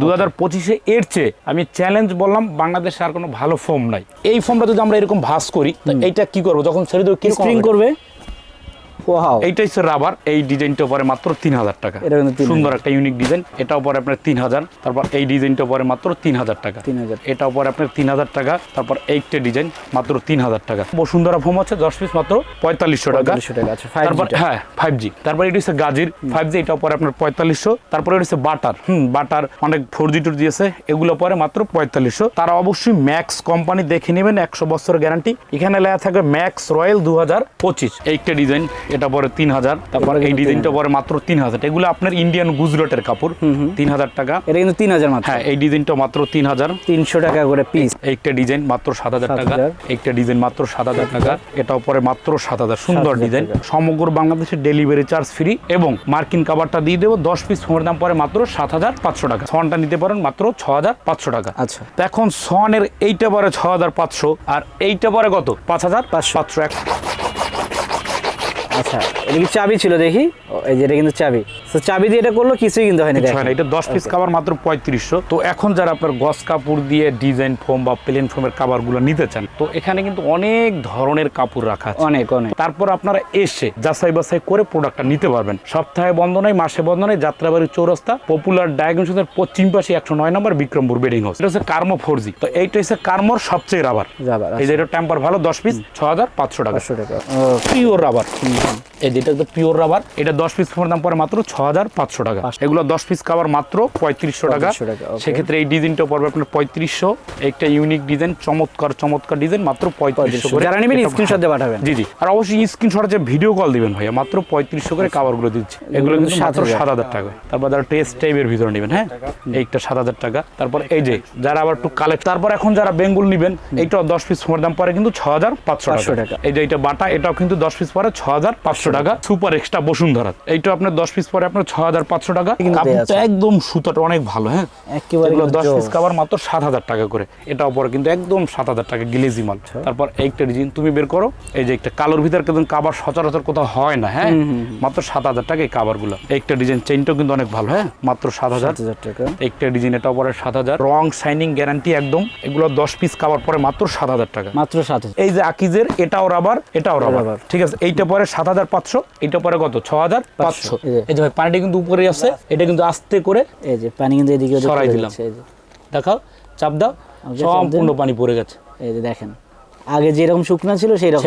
দু হাজার পঁচিশে এর চেয়ে আমি চ্যালেঞ্জ বললাম বাংলাদেশে আর কোনো ভালো ফর্ম নাই। এই ফর্মটা যদি আমরা এরকম ভাস করি এইটা কি করব? যখন ছেড়ে দেবো কি করবে? ওয়াও এইটা হচ্ছে রাবার এই ডিজাইনটা পরে মাত্র তিন হাজার টাকা। এটা কিন্তু 3000 সুন্দর একটা ইউনিক ডিজাইন এটাও পরে আপনার তিন হাজার তারপর এই ডিজাইনটা পরে মাত্র তিন হাজার টাকা। 3000 এটাও পরে আপনার তিন হাজার টাকা তারপর এইটা ডিজাইন মাত্র তিন হাজার টাকা বসুন্ধরা ফোম আছে দশ পিস মাত্র পঁয়তাল্লিশশো টাকা। 4500 টাকা 5G তারপর হ্যাঁ ফাইভ জি তারপর এটা হচ্ছে গাজির ফাইভ জি এটাও পরে আপনার পঁয়তাল্লিশশো। তারপরে এটা হচ্ছে বাটার হুম বাটার অনেক ফোর জি টুর দিয়েছে এগুলো পরে মাত্র পঁয়তাল্লিশশো। তারা অবশ্যই ম্যাক্স কোম্পানি দেখে নেবেন একশো বছর গ্যারান্টি এখানে লেখা থাকবে ম্যাক্স রয়্যাল দু হাজার পঁচিশ। এইটা ডিজাইন এটা পরে তিন হাজার তারপরে এই ডিজাইনটা পরে মাত্র তিন হাজার এগুলো আপনার ইন্ডিয়ান গুজরাটের কাপড় তিন হাজার টাকা। এটা কিন্তু তিন হাজার মাত্র। হ্যাঁ এই ডিজাইনটা মাত্র তিন হাজার তিনশো টাকা করে পিস একটা ডিজাইন মাত্র সাত হাজার টাকা একটা ডিজাইন মাত্র সাত হাজার টাকা। এটাও পরে মাত্র সাত হাজার সুন্দর ডিজাইন। সমগ্র বাংলাদেশে ডেলিভারি চার্জ ফ্রি এবং মার্কিন কাবারটা দিয়ে দেবো। দশ পিস ফোনের দাম পরে মাত্র সাত হাজার পাঁচশো টাকা। সনটা নিতে পারেন মাত্র ছ হাজার পাঁচশো টাকা। আচ্ছা। এখন সনের এইটা পরে ছ হাজার পাঁচশো আর এইটা পরে কত? পাঁচ হাজার পাঁচশো। পাঁচশো। এক আচ্ছা এটা কি চাবি ছিল দেখি? এই যে এটা কিন্তু চাবি। তো চাবি দিয়ে এটা করল কিছুই কিন্তু হয়নি হয় না, এটা দশ পিস কাভার মাত্র পঁয়ত্রিশশো। তো এখন যারা আপনার গস কাপড় দিয়ে ডিজাইন ফোম বা প্লেন ফোমের কাভারগুলো নিতে চান তো এখানে কিন্তু অনেক ধরনের কাপড় রাখা আছে। অনেক অনেক। তারপর আপনারা এসে যাচাই বাছাই করে প্রোডাক্টটা নিতে পারবেন। সপ্তাহে বন্ধ নয় মাসে বন্ধ নয় যাত্রাবাড়ি চৌরাস্তা পপুলার ডায়াগনোসিসের পশ্চিম পাশে একশো নয় নম্বর বিক্রমপুর বেডিং হাউস এটা হচ্ছে কার্মো ফোর জি তো এইটা হচ্ছে কার্মোর সবচেয়ে রাবার রাবার, এই যে এটা টেম্পার ভালো দশ পিস ছ হাজার পাঁচশো টাকা। পিওর রাবার এই যেটা তো পিওর রাবার এটা দশ পিস ফোনের দাম পরে মাত্র ছ হাজার পাঁচশো টাকা। এগুলো দশ পিস কাবার মাত্র পঁয়ত্রিশশো টাকা। 3500 টাকা, okay. সেক্ষেত্রে এই ডিজাইনটা পড়বে আপনার পঁয়ত্রিশশো। একটা ইউনিক ডিজাইন চমৎকার চমৎকার ডিজাইন মাত্র পঁয়ত্রিশশো করে যারা নেবেন স্ক্রিনশট দিয়ে পাঠাবেন। জি জি। আর অবশ্যই স্ক্রিনশটে যে ভিডিও কল দিবেন ভাইয়া মাত্র পঁয়ত্রিশশো করে দিচ্ছি। এগুলো কিন্তু মাত্র সাত হাজার। টাকা। তারপর যারা টেস্ট টাইপের ভিতরে নেবেন হ্যাঁ? এইটা সাত হাজার টাকা। তারপর এই যে যারা আবার একটু কালেক্ট তারপর এখন যারা বেঙ্গল নেবেন এইটাও দশ পিস ফোর দাম পরে কিন্তু ছ হাজার পাঁচশো 500 টাকা টাকা। এই যে এটা বাটা এটাও কিন্তু দশ পিস পরে ছ হাজার পাঁচশো টাকা। Super extra Bashundhara. এইটা আপনার দশ পিস পরে আপনার ছ হাজার পাঁচশো টাকা। কাপড়টা একদম সুতাটা অনেক ভালো হ্যাঁ? একেবারে দশ পিস কাবার মাত্র সাত হাজার টাকা করে। এটাও পরে কিন্তু একদম সাত হাজার টাকা গিলেজি মাল। আচ্ছা। তারপর এইটা ডিজাইন তুমি বের করো এই যে একটা কালোর ভিতর কিন্তু কাবার সচরাচর কোথাও হয় না হ্যাঁ? মাত্র সাত হাজার টাকা এই একটা ডিজাইন কিন্তু অনেক ভালো হ্যাঁ? মাত্র সাত হাজার। টাকা। একটা ডিজাইন এটাও পরে সাত হাজার। রং শাইনিং গ্যারান্টি একদম। এগুলো দশ পিস কাবার পরে মাত্র সাত হাজার টাকা। মাত্র সাত হাজার। এই যে আকিজের এটাও রাবার এটাও রাবার রাবার। ঠিক আছে? এইটা পরে সাত হাজার পাঁচশো এইটা পরে কত? ছ হাজার পাঁচশো। এই যে। পানিটা কিন্তু উপরে আছে। এটা কিন্তু আস্তে করে এই যে পানি কিন্তু এদিকে সরাই দিলাম। দেখাও চাপ দাও সম্পূর্ণ পানি পড়ে গেছে। এই যে দেখেন। আগে যেরকম শুকনা ছিল সেই রকম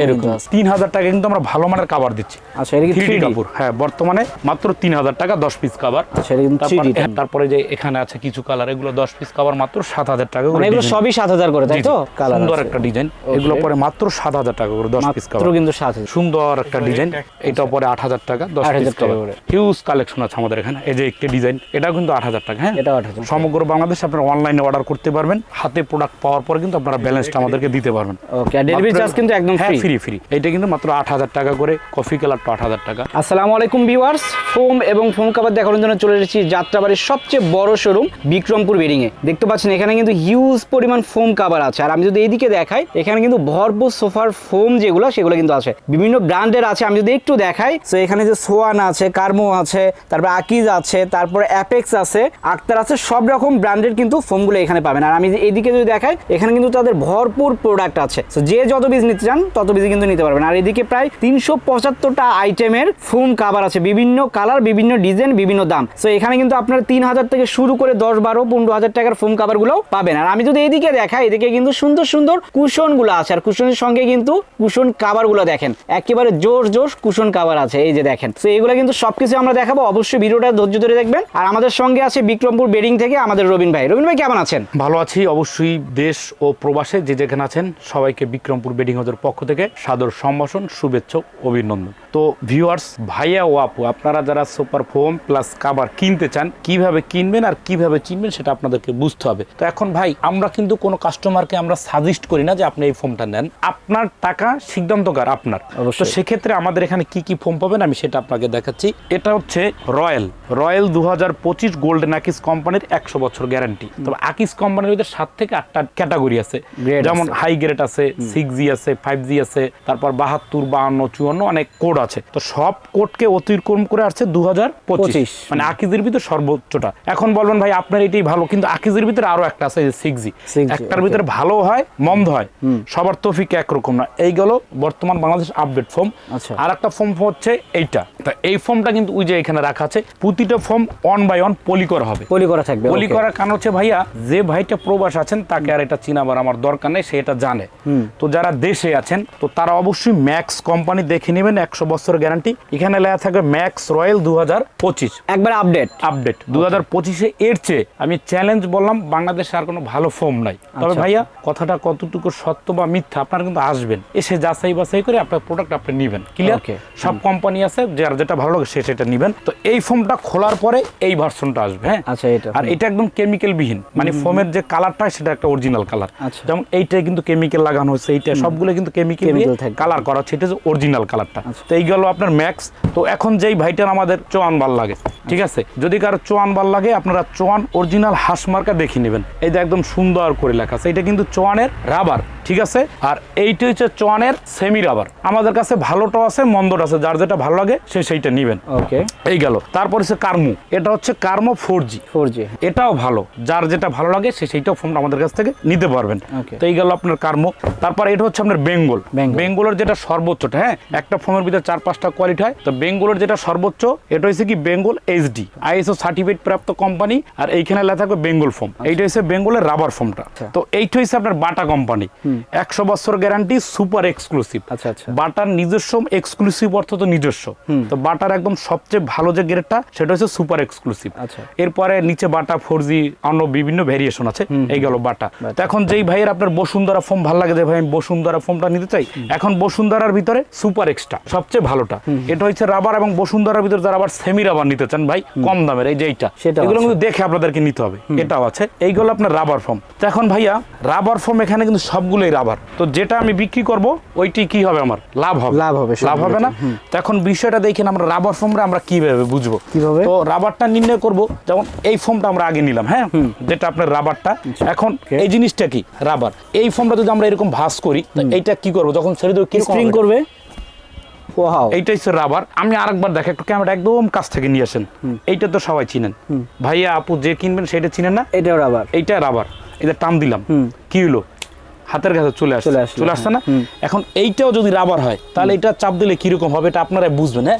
তিন হাজার টাকা কিন্তু আমরা ভালো মানের কাবার দিচ্ছি। আচ্ছা এটা কি 3D 3D কাপড়। হ্যাঁ বর্তমানে মাত্র তিন হাজার টাকা দশ পিস কাবার আচ্ছা এটা তারপর 3D হ্যাঁ, তারপরে যে এখানে আছে কিছু কালার এগুলো দশ পিস কাবার মাত্র সাত হাজার টাকা করে মানে এগুলো সবই সাত হাজার করে তাই। তো? কালার সুন্দর একটা ডিজাইন এগুলো পরে মাত্র সাত হাজার টাকা করে দশ পিস মাত্র কাবার কিন্তু সাত হাজার। সুন্দর একটা ডিজাইন এটা পরে আট হাজার টাকা দশ 8,000 পিস টাকা করে। হিউজ কালেকশন আছে আমাদের এখানে। এই যে একটি ডিজাইন এটাও কিন্তু আট হাজার টাকা হ্যাঁ? এটাও 8,000 সমগ্র বাংলাদেশে আপনারা অনলাইনে অর্ডার করতে পারবেন। হাতে প্রোডাক্ট পাওয়ার পরে কিন্তু আপনারা ব্যালেন্সটা আমাদেরকে দিতে পারবেন। ওকে আর ডেলিভারি চার্জ কিন্তু একদম ফ্রি ফ্রি ফ্রি এইটা কিন্তু মাত্র আট হাজার টাকা করে কফি কালারটা আট হাজার টাকা। আসসালামু আলাইকুম ভিউয়ার্স ফোম এবং ফোম কাভার দেখানোর জন্য চলে এসেছি যাত্রাবাড়ির সবচেয়ে বড় শোরুম বিক্রমপুর এ। দেখতে পাচ্ছেন এখানে কিন্তু হিউজ পরিমাণ ফোম কাভার আছে। আর আমি যদি এইদিকে দেখাই এখানে কিন্তু ভরপুর সোফার ফোম যেগুলো সেগুলো কিন্তু আছে। বিভিন্ন ব্র্যান্ডের আছে আমি যদি একটু দেখাই তো এখানে যে সোয়ান আছে কার্মো আছে তারপর আকিজ আছে তারপর অ্যাপেক্স আছে আক্তার আছে সব রকম ব্র্যান্ডের কিন্তু ফোমগুলো এখানে পাবেন। আর আমি এইদিকে যদি দেখাই এখানে কিন্তু তাদের ভরপুর প্রোডাক্ট আছে। তো যে যত বীজ নিতে চান, তত বীজ কিন্তু নিতে পারবেন। আর এদিকে প্রায় তিনশো পঁচাত্তরটা আইটেমের ফোম কাভার আছে। বিভিন্ন কালার বিভিন্ন ডিজাইন বিভিন্ন দাম। তো এখানে কিন্তু আপনার তিন হাজার থেকে শুরু করে দশ বারো, পনেরো হাজার টাকার ফোম কাভারগুলো পাবেন। আর আমি যদি এইদিকে দেখাই, এদিকে কিন্তু সুন্দর সুন্দর কুশনগুলো আছে। আর কুশনের সঙ্গে কিন্তু কুশন কাভারগুলো দেখেন। একেবারে জোর জোর কুশন কাভার আছে। এই যে দেখেন। তো এগুলো কিন্তু সবকিছু আমরা দেখাবো। অবশ্যই ভিডিওটা ধৈর্য ধরে দেখবেন। আর আমাদের সঙ্গে আছে বিক্রমপুর বেডিং থেকে আমাদের রবিন ভাই। রবিন ভাই, কেমন আছেন? ভালো আছি। অবশ্যই দেশ ও প্রবাসে যে যেখানে আছেন, সবাইকে বিক্রমপুর বেডিং হাউসের পক্ষ থেকে সাদর সম্ভাষণ শুভেচ্ছা অভিনন্দন। তো ভিউয়ার্স ভাইয়া ও আপু আপনারা যারা সুপার ফোম প্লাস কাবার কিনতে চান কীভাবে কিনবেন আর কীভাবে চিনবেন সেটা আপনাদেরকে বুঝতে হবে। তো এখন ভাই আমরা কিন্তু কোনো কাস্টমারকে আমরা সাজেস্ট করি না যে আপনি এই ফোমটা নেন। আপনার টাকা সিদ্ধান্তকার আপনার। তো সেক্ষেত্রে আমাদের এখানে কি কি ফোম পাবেন আমি সেটা আপনাকে দেখাচ্ছি। এটা হচ্ছে রয়্যাল রয়্যাল দু হাজার পঁচিশ গোল্ডেন আকিস কোম্পানির একশো বছর গ্যারান্টি তবে আকিস কোম্পানির ভিতরে সাত থেকে আটটা ক্যাটাগরি আছে। যেমন হাই গ্রেড আছে সিক্স জি আছে ফাইভ জি আছে তারপর বাহাত্তর বাহান্ন চুয়ান্ন অনেক কোড আছে। তো সব কোডকে অতিক্রম করে আসছে দু হাজার পঁচিশ মানে আকিজের ভিতরে সর্বোচ্চটা। এখন বলবেন ভাই আপনার এটাই ভালো কিন্তু আকিজের ভিতরে আরও একটা আছে সিক্স জি একটার okay. ভিতরে ভালো হয় মন্দ হয় সবার তফিক একরকম না এই গেল বর্তমান বাংলাদেশ আপডেট ফর্ম। আর একটা ফর্ম হচ্ছে এইটা। তা এই ফর্মটা কিন্তু ওই যে এখানে রাখা আছে প্রতিটা form one by one poly করা হবে। পলি করা থাকবে পলি. করার কারণ হচ্ছে ভাইয়া যে ভাইটা প্রবাস আছেন তাকে আর এটা চিনাবার আমার দরকার নেই সে এটা জানে। তো যারা দেশে আছেন তো তারা অবশ্যই ম্যাক্স কোম্পানি দেখে নেবেন একশো বছরের গ্যারান্টি এখানে লেখা থাকবে ম্যাক্স রয়্যাল দু হাজার পঁচিশ। একবার আপডেট আপডেট দু হাজার পঁচিশে এর চেয়ে আমি চ্যালেঞ্জ বললাম বাংলাদেশে আর কোনো ভালো ফর্ম নাই। তবে আচ্ছা। ভাইয়া কথাটা কতটুকু সত্য বা মিথ্যা আপনারা কিন্তু আসবেন। এসে যাচাই বাছাই করে আপনার প্রোডাক্ট আপনি নেবেন। ক্লিয়ার. সব কোম্পানি আছে যার যেটা ভালো লাগে সে সেটা নেবেন। তো এই ফর্মটা খোলার পরে এই ভার্সনটা আসবে হ্যাঁ? আচ্ছা এটা আর এটা একদম কেমিক্যাল বিহীন মানে ফোমের যে কালারটা সেটা একটা অরিজিনাল কালার আচ্ছা। যেমন এইটাই কিন্তু কেমিক্যাল লাগানো হয়েছে এইটা সবগুলো কিন্তু কেমিক্যাল। কালার করা হচ্ছে এটা যে অরিজিনাল কালারটা আচ্ছা। তো এই গেল আপনার ম্যাক্স তো এখন যেই ভাইটার আমাদের চোয়ান ভালো লাগে ঠিক আছে? যদি কারও চোয়ান ভালো লাগে আপনারা চোয়ান অরিজিনাল হাঁস মার্কা দেখে নেবেন। এই যে একদম সুন্দর করে লেখা আছে এটা কিন্তু চোয়ানের রাবার ঠিক আছে? আর এইটা হচ্ছে চোয়ানের সেমি রাবার আমাদের কাছে ভালোটাও আছে মন্দটা আছে যার যেটা ভালো লাগে সে সেইটা নেবেন। ওকে এই গেল। তারপর হচ্ছে কার্মু। এটা হচ্ছে কার্মো ফোর জি ফোর জি এটাও ভালো। যার যেটা ভালো লাগে সে সেইটাও ফোনটা আমাদের কাছ থেকে নিতে পারবেন। তো এই গেল আপনার কার্মো। তারপর এটা হচ্ছে আপনার বেঙ্গল। বেঙ্গলের যেটা সর্বোচ্চটা হ্যাঁ? একটা ফোনের ভিতরে চার পাঁচটা কোয়ালিটি হয়। তো বেঙ্গলের যেটা সর্বোচ্চ এটা হচ্ছে কি বেঙ্গল এইচডি আইএসও সার্টিফিকেট প্রাপ্ত কোম্পানি আর এইখানে লেখা থাকবে বেঙ্গল ফোম এইটা হচ্ছে বেঙ্গলের রাবার ফোমটা আচ্ছা। তো এইটা হচ্ছে আপনার বাটা কোম্পানি একশো বছর গ্যারান্টি সুপার এক্সক্লুসিভ আচ্ছা, আচ্ছা। বাটার নিজস্ব এক্সক্লুসিভ অর্থ তো নিজস্ব। তো বাটার একদম সবচেয়ে ভালো যে গ্রেডটা সেটা হচ্ছে সুপার এক্সক্লুসিভ আচ্ছা। এরপরে নিচে বাটা ফোর জি অন্য বিভিন্ন ভেরিয়েশন আছে। এই গেল বাটা। তো এখন যেই ভাইয়ের আপনার বসুন্ধরা ফোম ভালো লাগে যে ভাই আমি বসুন্ধরা ফোমটা নিতে চাই এখন বসুন্ধরার ভিতরে সুপার এক্সট্রা সবচেয়ে ভালোটা। এটা হচ্ছে রাবার এবং বসুন্ধরার ভিতরে যারা আবার সেমি রাবার নিতে চান ভাই কম দামের এই যে এইটা। এগুলো কিন্তু দেখে আপনাদেরকে নিতে হবে। এটাও আছে। এইগুলো আপনার রাবার ফোম তো এখন ভাইয়া রাবার ফোম এখানে কিন্তু সবগুলোই রাবার তো যেটা আমি বিক্রি করব ওইটি কি হবে আমার? লাভ হবে। লাভ হবে লাভ হবে না? তো এখন বিষয়টা দেখেন আমরা রাবার ফোমরা আমরা কীভাবে বুঝব? কীভাবে? তো রাবারটা নির্ণয় করব যেমন এই ফোমটা আমরা আগে নিলাম হ্যাঁ? যেটা আপনার রাবারটা এখন এই জিনিসটা কি? রাবার এই ফোমটা যদি আমরা এরকম ভাঁজ করি এইটা কি করব? যখন ছেড়ে দেবো কি স্প্রিং করবে? ওয়াও এইটা হচ্ছে রাবার আমি আরেকবার দেখে একটু ক্যামেরা একদম কাছ থেকে নিয়ে আসেন। এইটা তো সবাই চিনেন। ভাইয়া আপু যে কিনবেন সেটা চিনেন না? এটা রাবার এইটা রাবার এটা টান দিলাম। কি হলো? হাতের কাছে চলে আসছে। চলে আসছে না? এখন এইটাও যদি রাবার হয় তাহলে এটা চাপ দিলে কীরকম হবে এটা আপনারা বুঝবেন হ্যাঁ?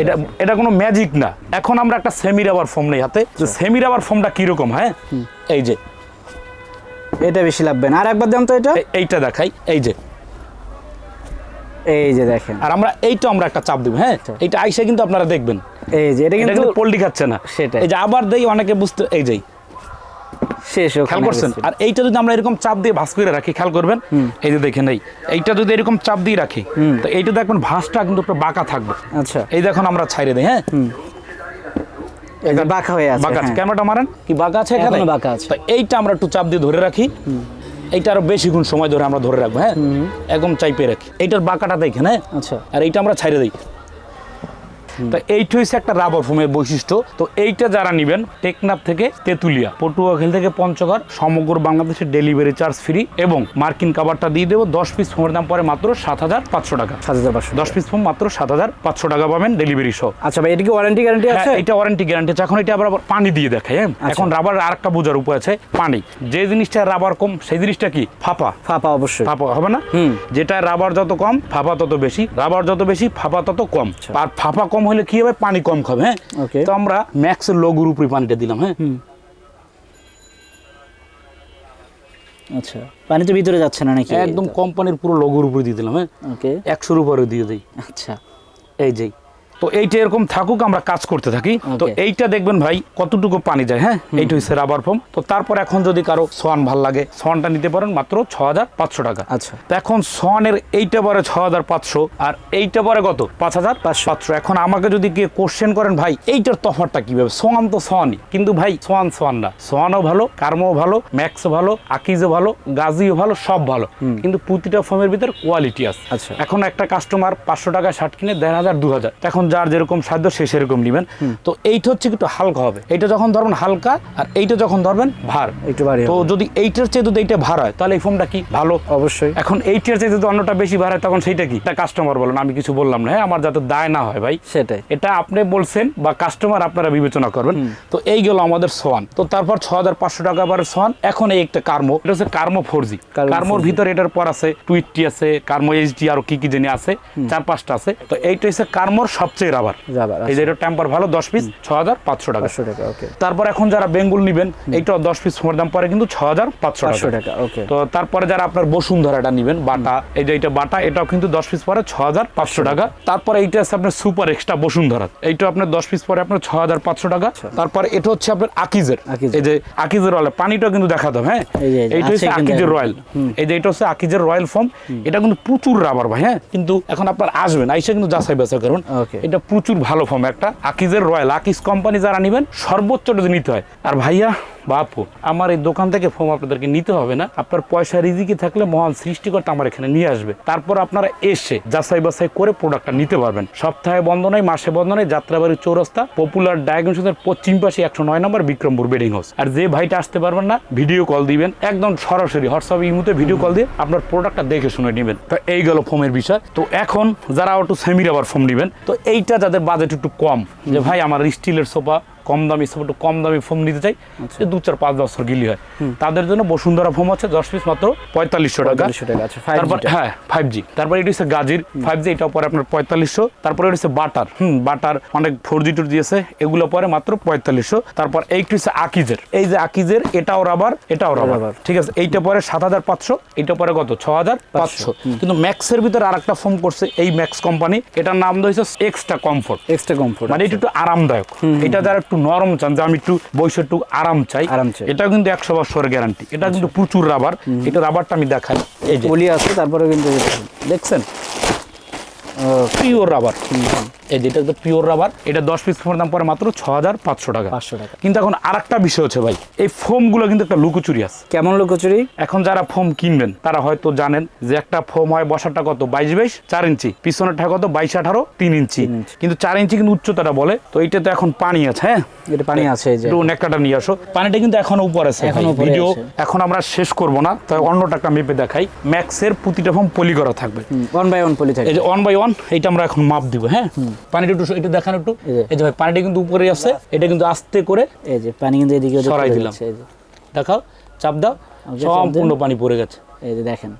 এটা এটা কোনো ম্যাজিক না। এখন আমরা একটা সেমি রাবার ফোম নেই হাতে। যে সেমি রাবার ফোমটা কীরকম হ্যাঁ? এই যে। এটা বেশি লাগবে না। আর একবার দাম তো এটা। এইটা দেখাই এই যে। এই যে দেখেন। আর আমরা এইটা আমরা একটা চাপ দিব হ্যাঁ? এটা আইসা কিন্তু আপনারা দেখবেন। এই যে এটা কিন্তু পোল্ট্রি খাচ্ছে না। সেটাই। এই যে আবার দেই অনেকে বুঝতে এই যেই শেষ খেয়াল করছেন? আর এইটা যদি আমরা এরকম চাপ দিয়ে ভাঁজ করে রাখি খেয়াল করবেন? এই যে দেখেন এই এইটা যদি এরকম চাপ দিয়ে রাখি তো এইটা দেখবেন ভাঁজটা কিন্তু একটু বাঁকা থাকবে। আচ্ছা। এই দেখুন আমরা ছাইরে দিই হ্যাঁ? বাঁকা হয়ে আছে বাঁকা হ্যাঁ। ক্যামেরাটা মারেন। কি বাঁকা আছে? এখানে বাঁকা আছে। এইটা আমরা একটু চাপ দিয়ে ধরে রাখি। এইটা আরও বেশি গুণ সময় ধরে আমরা ধরে রাখব হ্যাঁ? একদম চাইপে রাখি। এইটার বাঁকাটা দেখেন হ্যাঁ? আচ্ছা। আর এইটা আমরা ছাইরে দিই। তো এইটা হচ্ছে একটা রাবার ফোমের বৈশিষ্ট্য। তো এইটা যারা নেবেন টেকনাফ থেকে তেতুলিয়া পটুয়াখালী থেকে পঞ্চগড় সমগ্র বাংলাদেশে ডেলিভারি চার্জ ফ্রি এবং মার্কিন কাবারটা দিয়ে দেবো দশ পিস ফোমের দাম পরে মাত্র সাত হাজার পাঁচশো টাকা। সাত হাজার পাঁচশো দশ পিস ফোম মাত্র সাত হাজার পাঁচশো টাকা পাবেন ডেলিভারি সহ। আচ্ছা ভাই এটা কি ওয়ারেন্টি গ্যারান্টি আছে? এটা ওয়ারেন্টি গ্যারান্টি আছে। এখন এটা আবার পানি দিয়ে দেখায় হ্যাঁ? আচ্ছা। এখন রাবার আরেকটা বোঝার উপায় আছে পানি। যে জিনিসটা রাবার কম সেই জিনিসটা কি? ফাঁপা। ফাঁপা অবশ্যই। ফাঁপা হবে না? হুম। যেটা রাবার যত কম ফাঁপা তত বেশি। রাবার যত বেশি ফাঁপা তত কম। আচ্ছা। আর ফাঁপা কম হলে কি হবে? পানি কম খাবে হ্যাঁ. তো আমরা ম্যাক্স লঘুর উপরে পানিটা দিলাম হ্যাঁ? আচ্ছা পানি তো ভিতরে যাচ্ছে না নাকি? একদম কোম্পানির পুরো লঘুর উপরে দিয়ে দিলাম হ্যাঁ? ওকে একশোর উপরে দিয়ে দিই। আচ্ছা। এই যেই তো এইটা এরকম থাকুক আমরা কাজ করতে থাকি। তো এইটা দেখবেন ভাই কতটুকু পানি যায় হ্যাঁ? এইটা হচ্ছে রাবার ফোম তো তারপর এখন যদি কারও সোয়ান ভালো লাগে সোয়ানটা নিতে পারেন মাত্র ছ হাজার পাঁচশো টাকা। আচ্ছা। তো এখন সোয়ানের এইটা পরে ছ হাজার পাঁচশো আর এইটা পরে কত? পাঁচ হাজার পাঁচশো। এখন আমাকে যদি গিয়ে কোশ্চেন করেন ভাই এইটার তফাৎটা কীভাবে? সোয়ান তো সোয়ানই কিন্তু ভাই সোয়ান সোয়ান না। সোয়ানও ভালো কার্মও ভালো ম্যাক্সও ভালো আকিজও ভালো গাজিও ভালো সব ভালো। কিন্তু প্রতিটা ফোমের ভিতর কোয়ালিটি আছে। আচ্ছা। এখন একটা কাস্টমার পাঁচশো টাকা শার্ট কিনে দেড় হাজার দু হাজার এখন যার যেরকম সাধ্য সে সেরকম নেবেন। তো এইটা হচ্ছে একটু হালকা হবে। এইটা যখন ধরবেন হালকা আর এইটা যখন ধরবেন ভার। একটু ভারী তো যদি এইটার চেয়ে যদি এইটা ভার হয় তাহলে এই ফোনটা কি? ভালো। অবশ্যই। এখন এইটার চেয়ে যদি অন্যটা বেশি ভার হয় তখন সেইটা কি? এটা কাস্টমার বলেন আমি কিছু বললাম না হ্যাঁ? আমার যাতে দায় না হয় ভাই। সেটাই। এটা আপনি বলছেন বা কাস্টমার আপনারা বিবেচনা করবেন। তো এই গেল আমাদের সোয়ান। তো তারপর ছ হাজার পাঁচশো টাকা পরে সোয়ান। এখন এই একটা কার্মো। এটা হচ্ছে কার্মো ফোর জি কার্মোর ভিতরে এটার পর আছে টুইটটি আছে কার্মো এইচডি আরও কি কি জানি আছে চার পাঁচটা আছে। তো এইটা হচ্ছে কার্মোর সবচেয়ে রাবার রাবার, এই যে এটা টেম্পার ভালো দশ পিস ছ হাজার পাঁচশো টাকা। টাকা ওকে তারপর এখন যারা বেঙ্গুল নিবেন এইটাও দশ পিস ফোনের দাম পরে কিন্তু ছ হাজার পাঁচশো টাকা। ওকে তো তারপরে যারা আপনার বসুন্ধরাটা নেবেন বাটা এই যে এটা বাটা এটাও কিন্তু দশ পিস পরে ছ হাজার পাঁচশো টাকা। তারপরে এইটা আছে আপনার সুপার এক্সট্রা বসুন্ধরা। এইটা আপনার দশ পিস পরে আপনার ছ হাজার পাঁচশো টাকা। তারপরে এটা হচ্ছে আপনার আকিজের। এই যে আকিজের রয়্যাল পানিটাও কিন্তু হবে হ্যাঁ? এইটা হচ্ছে আকিজের। রয়্যাল এই যে এটা হচ্ছে আকিজের রয়্যাল ফর্ম এটা কিন্তু প্রচুর রাবার ভাই হ্যাঁ? কিন্তু এখন আপনার আসবেন আইসা কিন্তু যাচাই বাছাই করুন. এটা প্রচুর ভালো ফর্ম একটা। আকিজের রয়্যাল। আকিজ কোম্পানি যারা নেবেন, সর্বোচ্চটা নিতে হয়। আর ভাইয়া বাপু, আমার এই দোকান থেকে ফোম আপনাদেরকে নিতে হবে না। আপনার পয়সা রিজিকে থাকলে মহান সৃষ্টিকর্তা আমার এখানে নিয়ে আসবে। তারপর আপনারা এসে যাচাই বাছাই করে প্রোডাক্টটা নিতে পারবেন। সপ্তাহে বন্ধ নয় মাসে বন্ধ নয় যাত্রাবাড়ির চৌরাস্তা পপুলার ডায়াগনোসিসের পশ্চিম পাশে একশো নয় নম্বর বিক্রমপুর বেডিং হাউস আর যে ভাইটা আসতে পারবেন না ভিডিও কল দিবেন। একদম সরাসরি হোয়াটসঅ্যাপ ইমুতে ভিডিও কল দিয়ে আপনার প্রোডাক্টটা দেখে শুনে নেবেন। তো এই গেল ফোমের বিষয়। তো এখন যারা একটু সেমি রাবার ফোম নেবেন, তো এইটা যাদের বাজেট একটু কম, যে ভাই আমার স্টিলের সোফা কম দামি একটু কম দামি ফোম নিতে চাই দু চার পাঁচ বছর গিলি হয়। তাদের জন্য বসুন্ধরা ফোম আছে দশ পিস মাত্র পঁয়তাল্লিশশো টাকা। 4500 টাকা, আচ্ছা, 5G তারপর হ্যাঁ ফাইভ জি তারপর এটা হচ্ছে গাজির ফাইভ জি এটা পরে আপনার পঁয়তাল্লিশশো। তারপরে এটা হচ্ছে বাটার হুম বাটার অনেক ফোর জি টুর দিয়েছে এগুলো পরে মাত্র পঁয়তাল্লিশশো। তারপর এইটা হচ্ছে আকিজের। এই যে আকিজের এটাও রাবার এটাও রাবার রাবার। ঠিক আছে এইটা পরে সাত হাজার পাঁচশো এটা পরে কত? ছ হাজার পাঁচশো কিন্তু ম্যাক্সের ভিতরে আর একটা ফোন করছে এই ম্যাক্স কোম্পানি এটার নাম দিয়েছে এক্সট্রা কমফোর্ট এক্সট্রা কমফোর্ট মানে এটা একটু আরামদায়ক। এটা যারা একটু নরম চান যে আমি একটু বয়সে একটু আরাম চাই। আরাম চাই। এটা কিন্তু একশো বছর গ্যারান্টি এটা কিন্তু প্রচুর রাবার এটা রাবারটা আমি দেখাই। এই যে। আছে তারপরে কিন্তু দেখছেন? পিওর রাবার এই যেটা তো পিওর রাবার এটা দশ পিস ফোমের দাম পরে মাত্র ছ হাজার পাঁচশো টাকা। 500 টাকা। কিন্তু এখন আর একটা বিষয় হচ্ছে ভাই এই ফোমগুলো কিন্তু একটা লুকোচুরি আছে। কেমন লুকোচুরি? এখন যারা ফোম কিনবেন তারা হয়তো জানেন যে একটা ফোম হয় বসাটা কত? বাইশ বাইশ চার ইঞ্চি। পিছনেরটা কত? বাইশ আঠারো তিন ইঞ্চি। কিন্তু চার ইঞ্চি কিন্তু উচ্চতাটা বলে তো এইটা তো এখন পানি আছে হ্যাঁ? এটা পানি আছে একটু নেকটাটা নিয়ে আসো। পানিটা কিন্তু এখনও উপর আছে এখনও ভিডিও এখন আমরা শেষ করব না তাই অন্যটা একটা মেপে দেখাই। ম্যাক্সের প্রতিটা ফোম পলি করা থাকবে ওয়ান বাই ওয়ান পলি থাকে এই যে ওয়ান বাই ওয়ান এইটা আমরা এখন মাপ দিব হ্যাঁ? পানিটা একটু একটু দেখান একটু। এই যে। ভাই পানিটা কিন্তু উপরে আসছে এটা কিন্তু আস্তে করে এই যে পানি কিন্তু এদিকে সরাই দিলাম। দেখাও চাপ দাও সম্পূর্ণ পানি পড়ে গেছে। এই যে দেখেন।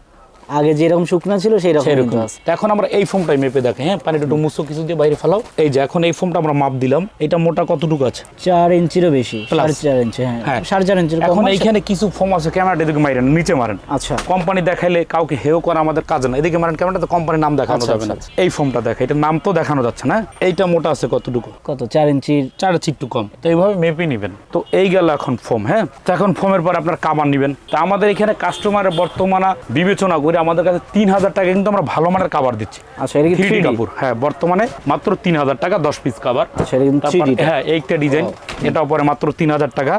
আগে যেরকম শুকনা ছিল সেই রকম এখন আমরা এই ফোমটাই মেপে দেখে হ্যাঁ? পানিটা একটু মুসো কিছু দিয়ে বাইরে ফেলাও। এই যে এখন এই ফোমটা আমরা মাপ দিলাম। এটা মোটা কতটুকু আছে? চার ইঞ্চিরও বেশি। সাড়ে চার ইঞ্চি হ্যাঁ। হ্যাঁ। সাড়ে চার ইঞ্চির কম এখন এইখানে কিছু ফোম আছে ক্যামেরাটা এদিকে মারেন নিচে মারেন। আচ্ছা। কোম্পানি দেখাইলে কাউকে হেও করা আমাদের কাজ না। এদিকে মারেন ক্যামেরাটা তো কোম্পানির নাম দেখানো আচ্ছা, যাবে না। আচ্ছা, এই ফোমটা দেখা এটা নাম তো দেখানো যাচ্ছে না। এইটা মোটা আছে কতটুকু? কত চার ইঞ্চির? চার ইঞ্চি একটু কম। তো এইভাবে মেপে নেবেন। তো এই গেল এখন ফোম হ্যাঁ? তো এখন ফোমের পর আপনার কাবার নেবেন। তো আমাদের এখানে কাস্টমারের বর্তমানে বিবেচনা করে আমাদের কাছে তিন হাজার টাকা কিন্তু আমরা ভালো মানের কাবার দিচ্ছি। আচ্ছা এটা থ্রি কাপড়। হ্যাঁ বর্তমানে মাত্র তিন হাজার টাকা দশ পিস কাবার আচ্ছা এটা কিন্তু তারপর 3D টা। হ্যাঁ এইটা ডিজাইন এটা পরে মাত্র তিন হাজার টাকা।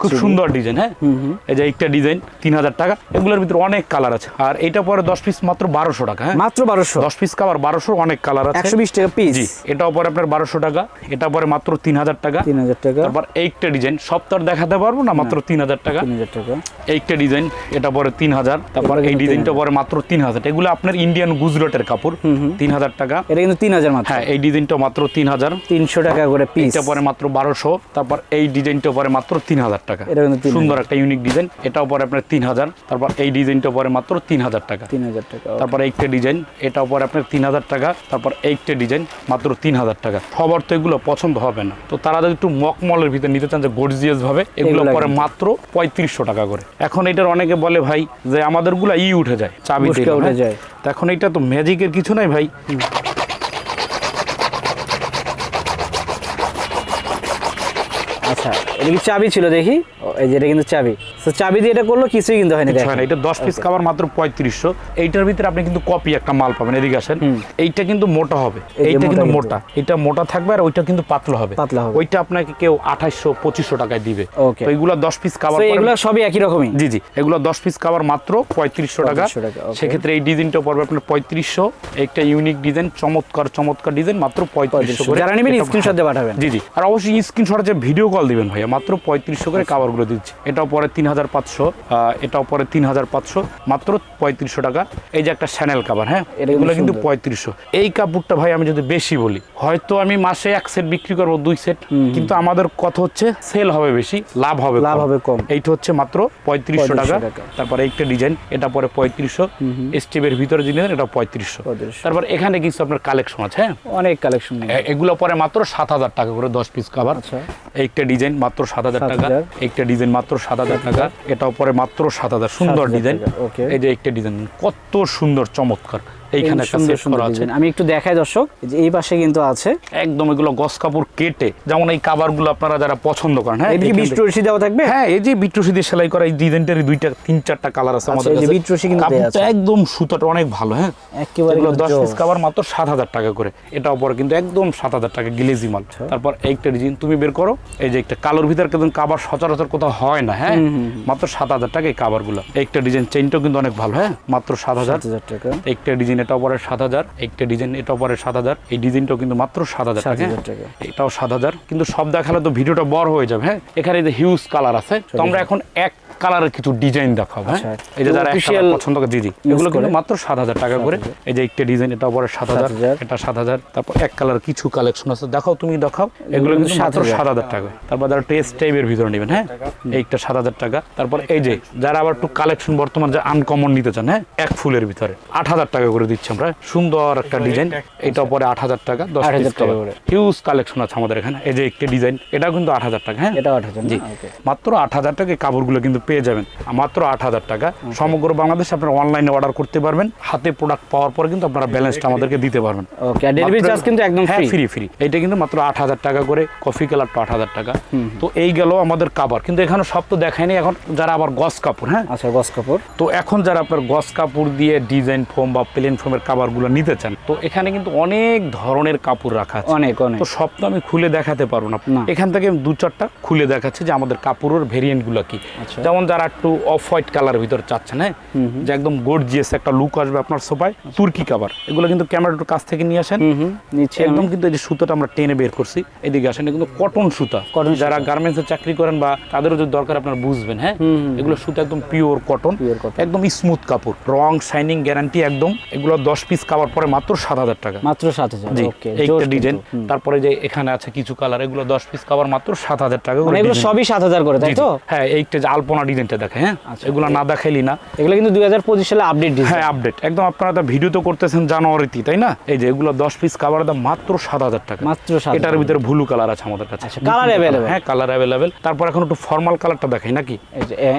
খুব সুন্দর ডিজাইন হ্যাঁ? এই যে এইটা ডিজাইন তিন হাজার টাকা। এগুলোর ভিতরে অনেক কালার আছে। আর এইটা পরে দশ পিস মাত্র বারোশো টাকা হ্যাঁ? মাত্র বারোশো? দশ পিস কাবার বারোশো অনেক কালার আছে। একশো বিশ টাকা পিস জি এটাও পরে আপনার বারোশো টাকা। এটা পরে মাত্র তিন হাজার টাকা। তিন হাজার টাকা। তারপর এইটা ডিজাইন সব তো আর দেখাতে পারব না মাত্র তিন হাজার টাকা। তিন হাজার টাকা। এইটা ডিজাইন এটা পরে তিন হাজার। তারপর এটা এই ডিজাইনটা পরে মাত্র তিন হাজার এগুলো আপনার ইন্ডিয়ান গুজরাটের কাপড় তিন হাজার টাকা। এটা কিন্তু তিন হাজার মাত্র। হ্যাঁ এই ডিজাইনটা মাত্র তিন হাজার তিনশো টাকা করে পিসটা পরে মাত্র বারোশো তারপর এই ডিজাইনটা পরে মাত্র তিন হাজার টাকা। এটা কিন্তু সুন্দর একটা ইউনিক ডিজাইন এটাও পরে আপনার তিন হাজার তারপর এই ডিজাইনটা পরে মাত্র তিন হাজার টাকা। তিন হাজার টাকা তারপর এইটা ডিজাইন এটাও পরে আপনার তিন হাজার টাকা তারপর এইটা ডিজাইন মাত্র তিন হাজার টাকা। সবার তো এগুলো পছন্দ হবে না। তো তারা যদি একটু মকমলের ভিতরে নিতে চান যে গর্জিয়াস ভাবে এগুলো পরে মাত্র পঁয়ত্রিশশো টাকা করে। এখন এটার অনেকে বলে ভাই যে আমাদেরগুলো ই উঠে যায়। চাবি উঠে হ্যাঁ? যায়। এখন এটা তো ম্যাজিকের কিছু নাই ভাই আচ্ছা এটা কি চাবি ছিল দেখি এই যে এটা কিন্তু চাবি। তো চাবি দিয়ে এটা করল কিছুই কিন্তু হয়নি হয় না এটা দশ পিস কাভার মাত্র পঁয়ত্রিশশো। এইটার ভিতরে আপনি কিন্তু কপি একটা মাল পাবেন এদিকে আসেন। এইটা কিন্তু মোটা হবে। এইটা কিন্তু। মোটা। এটা মোটা থাকবে আর ওইটা কিন্তু পাতলা হবে। পাতলা হবে। ওইটা আপনাকে কেউ আঠাইশশো পঁচিশশো টাকায় দিবে. তো দশ পিস কাভার তো এগুলো সবই একই রকমই? জি জি। এগুলো দশ পিস কাভার মাত্র পঁয়ত্রিশশো টাকা। 3500 টাকা, okay. সেক্ষেত্রে এই ডিজাইনটা পড়বে আপনার পঁয়ত্রিশশো। একটা ইউনিক ডিজাইন চমৎকার চমৎকার ডিজাইন মাত্র পঁয়ত্রিশশো করে যারা নেবেন স্ক্রিনশট পাঠাবেন। জি জি। আর অবশ্যই স্ক্রিনশটে যে ভিডিও কল দিবেন ভাইয়া মাত্র পঁয়ত্রিশশো করে কাভারগুলো দিচ্ছি। এটাও পরে তিন হাজার পাঁচশো এটাও পরে তিন হাজার পাঁচশো মাত্র পঁয়ত্রিশশো টাকা। এই যে একটা চ্যানেল কাভার হ্যাঁ? এগুলো কিন্তু পঁয়ত্রিশশো। এই কাপড়টা ভাই আমি যদি বেশি বলি হয়তো আমি মাসে এক সেট বিক্রি করব দুই সেট কিন্তু আমাদের কথা হচ্ছে সেল হবে বেশি লাভ হবে লাভ হবে কম। এইটা হচ্ছে মাত্র পঁয়ত্রিশশো টাকা। তারপরে একটা ডিজাইন এটা পরে পঁয়ত্রিশশো। স্টিভের ভিতরে যে এটা পঁয়ত্রিশশো। 3500 তারপর এখানে কিছু আপনার কালেকশন আছে হ্যাঁ? অনেক কালেকশন এগুলো পরে মাত্র সাত হাজার টাকা করে দশ পিস কাভার। একটা ডিজাইন মাত্র সাত হাজার টাকা একটা ডিজাইন মাত্র সাত হাজার টাকা এটাও পরে মাত্র সাত হাজার সুন্দর ডিজাইন। এই যে একটা ডিজাইন কত সুন্দর চমৎকার। এইখানে একটা সেট করা আছে। আমি একটু দেখাই দর্শক যে এই পাশে কিন্তু আছে। একদম এগুলো গস কাপড় কেটে যেমন এই কাভার আপনারা যারা পছন্দ করেন হ্যাঁ? এটা কি এখান বিশ থেকে- রশি দেওয়া থাকবে? হ্যাঁ এই যে বিট্রুসি দিয়ে সেলাই করা এই ডিজাইনটারই দুইটা তিন চারটা কালার আছে আমাদের কাছে। কিন্তু কাপড়টা। একদম সুতোটা অনেক ভালো হ্যাঁ? একেবারে এগুলো কিন্তু দশ পিস কাভার মাত্র সাত হাজার টাকা করে। পরে কিন্তু একদম সাত হাজার টাকা গিলেজি মাল। আচ্ছা। তারপর একটা ডিজাইন তুমি বের করো এই যে একটা কালোর ভিতর কিন্তু কাবার সচরাচর কোথাও হয় না হ্যাঁ? মাত্র সাত হাজার টাকা এই কাবারগুলো। একটা ডিজাইন চেনটাও কিন্তু অনেক ভালো হ্যাঁ? মাত্র সাত হাজার। সাত হাজার টাকা। একটা ডিজাইন এটাও পরে সাত হাজার একটা ডিজাইন এটা পরে সাত হাজার এই ডিজাইনটাও কিন্তু মাত্র সাত হাজার টাকা। এটাও সাত হাজার কিন্তু সব দেখালে তো ভিডিওটা বড় হয়ে যাবে হ্যাঁ? এখানে যে হিউজ কালার আছে তো আমরা এখন এক কালারের কিছু ডিজাইন দেখাবো হ্যাঁ? আচ্ছা। এই যে যারা colour পছন্দ করে জি জি। এগুলো কিন্তু মাত্র সাত হাজার টাকা করে। এই যে একটা ডিজাইন এটা পরে সাত হাজার 7,000 এটা সাত হাজার। তারপর এক কালার কিছু কালেকশন আছে। দেখাও তুমি দেখাও। এগুলো কিন্তু মাত্র 7,000 সাত হাজার টাকা। তারপর যারা টেস্ট টাইপের ভিতরে নেবেন হ্যাঁ? এইটা সাত হাজার টাকা। তারপর এই যে যারা আবার একটু কালেকশন বর্তমান যে আনকমন নিতে চান হ্যাঁ? এক ফুলের ভিতরে। আট হাজার টাকা করে দিচ্ছি আমরা। সুন্দর একটা ডিজাইন। এটাও পরে আট হাজার টাকা দশ 8,000 টাকা করে। হিউজ কালেকশন আছে আমাদের এখানে। এই যে একটা ডিজাইন এটাও কিন্তু আট হাজার টাকা হ্যাঁ? এটা আট হাজার জি। মাত্র আট হাজার টাকা এই কাপড়গুলো কিন্তু পেয়ে যাবেন। মাত্র আট হাজার টাকা। সমগ্র বাংলাদেশে আপনারা অনলাইনে অর্ডার করতে পারবেন। হাতে প্রোডাক্ট পাওয়ার পরে কিন্তু আপনারা ব্যালেন্সটা আমাদেরকে দিতে পারবেন। ওকে ডেলিভারি চার্জ কিন্তু একদম হ্যাঁ ফ্রি ফ্রি ফ্রি এইটা কিন্তু মাত্র আট হাজার টাকা করে। কফি কালারটা আট হাজার টাকা। তো এই গেল আমাদের কাপড় কিন্তু এখানে সব তো দেখায়নি। এখন যারা আবার গস কাপড় হ্যাঁ? আচ্ছা গস কাপড়। তো এখন যারা আপনার গস কাপড় দিয়ে ডিজাইন ফোম বা প্লেন ফোমের কাপড়গুলো নিতে চান তো এখানে কিন্তু অনেক ধরনের কাপড় রাখা আছে। অনেক অনেক। তো সব তো আমি খুলে দেখাতে পারব না। এখান থেকে দু চারটা খুলে দেখাচ্ছি যে আমাদের কাপড়ের ভেরিয়েন্টগুলো কি। আচ্ছা। যেমন যারা একটু অফ হোয়াইট কালার ভিতর চাচ্ছেন হ্যাঁ? যে একদম গর্জিয়াস একটা লুক আসবে আপনার সোফায় তুর্কি কাবার এগুলো কিন্তু ক্যামেরাটার কাছ থেকে নিয়ে আসেন। হুম একদম কিন্তু এই যে সুতোটা আমরা টেনে বের করছি এদিকে আসেন কিন্তু কটন সুতা। Cotton যারা গার্মেন্টসে চাকরি করেন বা তাদেরও যদি দরকার আপনারা বুঝবেন হ্যাঁ? এগুলো সুতা একদম পিওর কটন একদম স্মুথ কাপড়। রং শাইনিং গ্যারান্টি একদম। এগুলো দশ পিস কাবার পরে মাত্র সাত হাজার টাকা। মাত্র সাত হাজার জি এইটা ডিজাইন তারপরে যে এখানে আছে কিছু কালার এগুলো দশ পিস কাভার মাত্র সাত হাজার টাকা মানে এগুলো সবই সাত হাজার করে তাই। তো? হ্যাঁ এইটা যে আলপনা ডিজাইনটা দেখে হ্যাঁ? আচ্ছা, এগুলো না দেখাইলি না। এগুলো কিন্তু দুই হাজার পঁচিশ সালে আপডেট হ্যাঁ আপডেট একদম আপনারা তো ভিডিও তো করতেছেন জানুয়ারিতে তাই না? এই যে এগুলো দশ পিস কাভার দাম মাত্র সাত হাজার টাকা। মাত্র এটার ভিতরে ব্লু কালার আছে আমাদের কাছে। আচ্ছা, colour available? হ্যাঁ কালার অ্যাভেলেবেল তারপর এখন একটু ফর্মাল কালারটা দেখাই নাকি?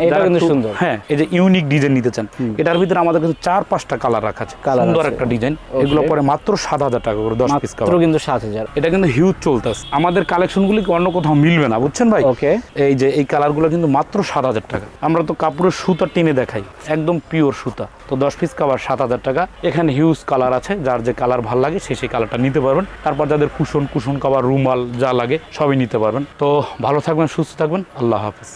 এটা কিন্তু সুন্দর। হ্যাঁ এই যে ইউনিক ডিজাইন নিতে চান। এটার ভিতরে আমাদের কাছে চার পাঁচটা কালার রাখা আছে। সুন্দর একটা ডিজাইন এগুলো পরে মাত্র সাত হাজার টাকা করে দশ পিস কাভার কিন্তু সাত হাজার। এটা কিন্তু হিউজ চলতেছে। আমাদের কালেকশনগুলি কি অন্য কোথাও মিলবে না বুঝছেন ভাই? ওকে এই যে এই কালারগুলো কিন্তু মাত্র সাত হাজার টাকা। আমরা তো কাপড়ের সুতা টেনে দেখাই, একদম পিওর সুতা। তো দশ পিস কাবার সাত হাজার টাকা। এখানে হিউজ কালার আছে, যার যে কালার ভালো লাগে সে সেই কালারটা নিতে পারবেন। তারপর যাদের কুশন কুশন কাবার রুমাল যা লাগে সবই নিতে পারবেন। তো ভালো থাকবেন, সুস্থ থাকবেন, আল্লাহ হাফিজ।